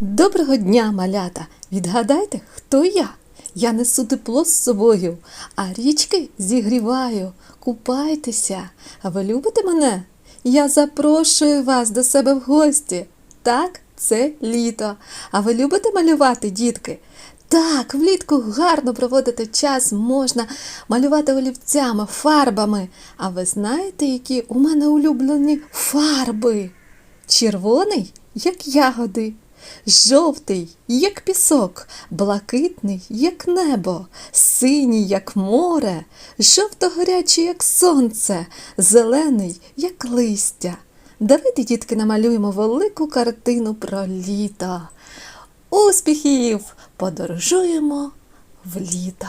Доброго дня, малята! Відгадайте, хто я? Я несу тепло з собою, а річки зігріваю. Купайтеся. А ви любите мене? Я запрошую вас до себе в гості. Так, це літо. А ви любите малювати, дітки? Так, влітку гарно проводити час можна малювати олівцями, фарбами. А ви знаєте, які у мене улюблені фарби? Червоний, як ягоди, жовтий, як пісок, блакитний, як небо, синій, як море, жовто-гарячий, як сонце, зелений, як листя. Давайте, дітки, намалюємо велику картину про літо. Успіхів! Подорожуємо в літо.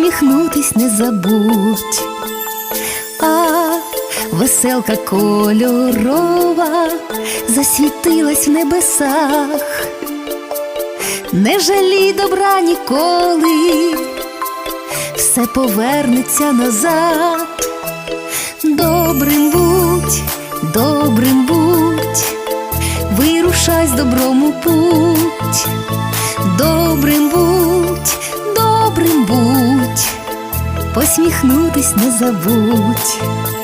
посміхнутись не забудь. А веселка кольорова засвітилась в небесах, не жалій добра ніколи, все повернеться назад. Добрим будь, добрим будь, вирушай з добром у путь. Посміхнутись не забудь.